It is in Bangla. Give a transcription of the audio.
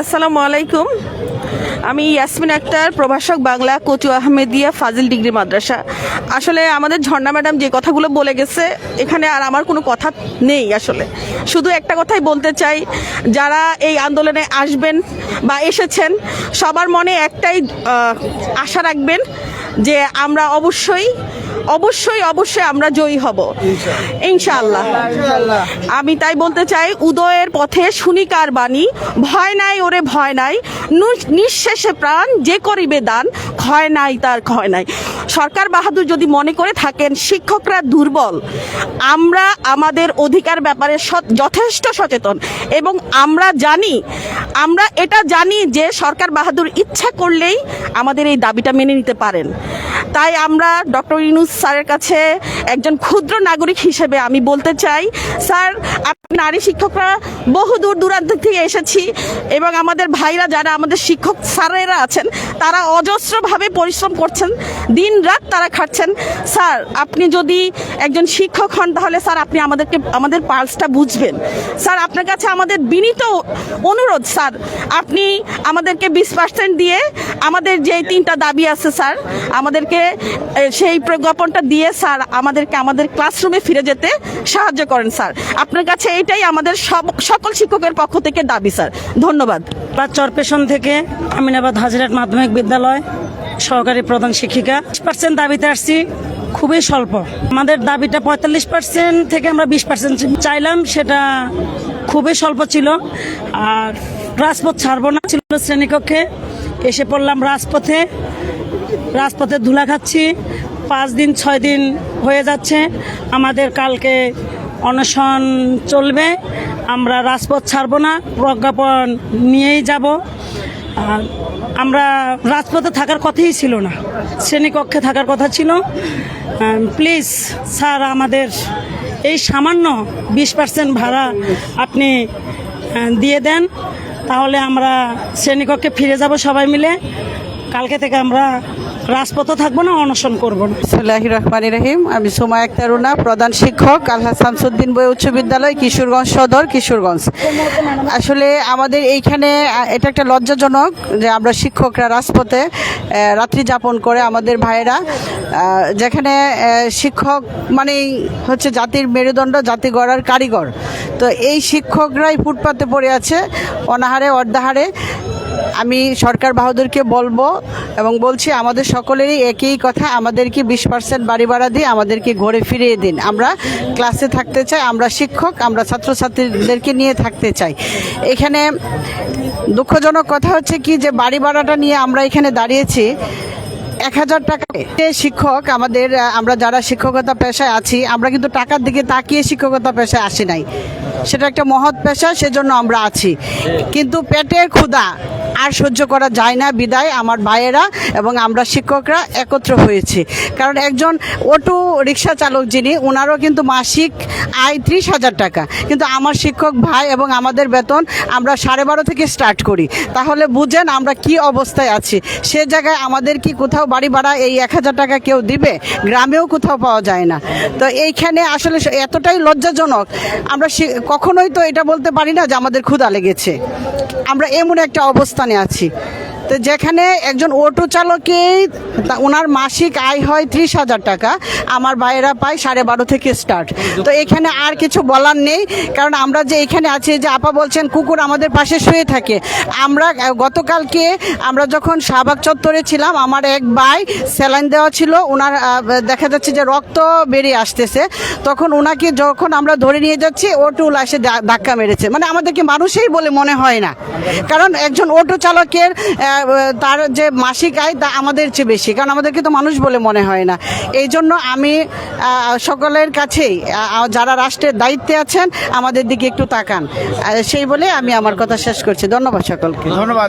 আসসালামু আলাইকুম। আমি ইয়াসমিন আক্তার, প্রভাষক বাংলা, কচু আহমেদিয়া, ফাজিল ডিগ্রি মাদ্রাসা। আসলে আমাদের ঝর্ণা ম্যাডাম যে কথাগুলো বলে গেছে, এখানে আর আমার কোনো কথা নেই আসলে। শুধু একটা কথাই বলতে চাই, যারা এই আন্দোলনে আসবেন বা এসেছেন, সবার মনে একটাই আশা রাখবেন যে আমরা অবশ্যই অবশ্যই অবশ্যই আমরা জয়ী হব। ইনশাআল্লাহ। আমি তাই বলতে চাই উদয়ের পথে শুনি কার বাণী ভয় নাই ওরে ভয় নাই। নিঃশেষে প্রাণ যে করিবে দান ক্ষয় নাই তার ক্ষয় নাই। সরকার বাহাদুর যদি মনে করে থাকেন শিক্ষকরা দুর্বল। আমরা আমাদের অধিকার ব্যাপারে যথেষ্ট সচেতন। এবং আমরা জানি আমরা এটা জানি যে সরকার বাহাদুর ইচ্ছা করলেই আমাদের এই দাবিটা মেনে নিতে পারেন। তাই আমরা ডক্টর ইনুস স্যারের কাছে একজন ক্ষুদ্র নাগরিক হিসেবে আমি বলতে চাই, স্যার নারী শিক্ষকরা বহু দূর দূরান্ত থেকে এসেছি এবং আমাদের ভাইরা যারা আমাদের শিক্ষক স্যারেরা আছেন, তারা অজস্রভাবে পরিশ্রম করছেন, দিন রাত তারা খাচ্ছেন স্যার, আপনি যদি একজন শিক্ষক হন, তাহলে স্যার আপনি আমাদেরকে, আমাদের পার্সটা বুঝবেন। স্যার, আপনার কাছে আমাদের বিনীত অনুরোধ, স্যার। আপনি আমাদেরকে বিশ পার্সেন্ট দিয়ে আমাদের যে তিনটা দাবি আছে, স্যার আমাদেরকে সেই প্রজ্ঞাপনটা দিয়ে স্যার আমাদেরকে আমাদের ক্লাসরুমে ফিরে যেতে সাহায্য করেন স্যার। আপনার কাছে এটাই আমাদের সব, সকল শিক্ষকের পক্ষ থেকে দাবি স্যার। ধন্যবাদ। বা চরপেশন থেকে আমিনাবাদ হাজিরাট মাধ্যমিক বিদ্যালয়, সহকারী প্রধান শিক্ষিকা। পার্সেন্ট দাবিতে আসছি, খুবই স্বল্প। আমাদের দাবিটা পঁয়তাল্লিশ পার্সেন্ট থেকে আমরা বিশ পার্সেন্ট চাইলাম, সেটা খুবই স্বল্প ছিল। আর রাজপথ ছাড়বো না, ছিল শ্রেণীকক্ষে। এসে পড়লাম রাজপথে। রাজপথে ধুলা খাচ্ছি। পাঁচ দিন, ছয় দিন হয়ে যাচ্ছে। আমাদের কালকে অনশন চলবে। আমরা রাজপথ ছাড়বো না, প্রজ্ঞাপন নিয়েই যাব। আমরা রাজপথে থাকার কথাই ছিল না, শ্রেণীকক্ষে থাকার কথা ছিল। প্লিজ স্যার আমাদের এই সামান্য বিশ পার্সেন্ট ভাড়া আপনি দিয়ে দেন। তাহলে আমরা শ্রেণীকক্ষে ফিরে যাব সবাই মিলে। কালকে থেকে আমরা রাজপথও থাকব না, অনশন করব না। বিসমুল্লাহ রহমান রহিম। আমি সোমা আক্তারুনা প্রধান শিক্ষক আলহা শামসুদ্দিন বই উচ্চ বিদ্যালয়, কিশোরগঞ্জ সদর, কিশোরগঞ্জ। আসলে আমাদের এইখানে এটা একটা লজ্জাজনক যে আমরা শিক্ষকরা রাজপথে রাত্রি যাপন করে আমাদের ভাইয়েরা যেখানে শিক্ষক মানেই হচ্ছে জাতির মেরুদণ্ড, জাতি গড়ার কারিগর। তো এই শিক্ষকরাই ফুটপাতে পড়ে আছে, অনাহারে, অর্ধাহারে। আমি সরকার বাহাদুরকে বলব এবং বলছি, আমাদের সকলেরই একই কথা, আমাদেরকে বিশ পার্সেন্ট বাড়ি ভাড়া দিয়ে আমাদেরকে ঘরে ফিরিয়ে দিন। আমরা ক্লাসে থাকতে চাই, আমরা শিক্ষক, আমরা ছাত্রছাত্রীদেরকে নিয়ে থাকতে চাই। এখানে দুঃখজনক কথা হচ্ছে কি যে, বাড়ি ভাড়াটা নিয়ে আমরা এখানে দাঁড়িয়েছি, এক হাজার টাকা শিক্ষক আমাদের, আমরা যারা শিক্ষকতা পেশায় আছি, আমরা কিন্তু টাকার দিকে তাকিয়ে শিক্ষকতা পেশায় আসি নাই। সেটা একটা মহৎ পেশা, সেজন্য আমরা আছি। কিন্তু পেটের ক্ষুধা আর সহ্য করা যায় না, বিদায় আমার ভাইয়েরা এবং আমরা শিক্ষকরা একত্র হয়েছি। কারণ একজন অটো রিক্সা চালক যিনি ওনারও কিন্তু মাসিক আয় ত্রিশ হাজার টাকা। কিন্তু আমার শিক্ষক ভাই এবং আমাদের বেতন আমরা সাড়ে বারো থেকে স্টার্ট করি। তাহলে বুঝেন আমরা কি অবস্থায় আছি। সে জায়গায় আমাদের কি কোথাও বাড়ি ভাড়া এই এক হাজার টাকা কেউ দিবে? গ্রামেও কোথাও পাওয়া যায় না। তো এইখানে আসলে এতটাই লজ্জাজনক। আমরা কখনোই তো এটা বলতে পারি না যে আমাদের ক্ষুধা লেগেছে। আমরা এমন একটা অবস্থানে আছি। তো যেখানে একজন অটো চালকেই ওনার মাসিক আয় হয় ত্রিশ হাজার টাকা, আমার ভাইয়েরা পায় সাড়ে বারো থেকে স্টার্ট তো এখানে আর কিছু বলার নেই, কারণ আমরা যে এখানে আছি, যে আপা বলছেন, কুকুর আমাদের পাশে শুয়ে থাকে। আমরা গতকালকে আমরা যখন শাহবাগ চত্বরে ছিলাম, আমার এক ভাই স্যালাইন দেওয়া ছিল, ওনার দেখা যাচ্ছে যে রক্ত বেরিয়ে আসতেছে। তখন ওনাকে যখন আমরা ধরে নিয়ে যাচ্ছি অটো লাশে ধাক্কা মেরেছে। মানে আমাদেরকে মানুষই বলে মনে হয় না। কারণ একজন অটো চালকের তার যে মাসিক আয়, তা আমাদের চেয়ে বেশি। কারণ আমাদেরকে তো মানুষ বলে মনে হয় না। এই জন্য আমি সকলের কাছেই যারা রাষ্ট্রের দায়িত্বে আছেন, আমাদের দিকে একটু তাকান। সেই বলে আমি আমার কথা শেষ করছি। ধন্যবাদ সকলকে। ধন্যবাদ।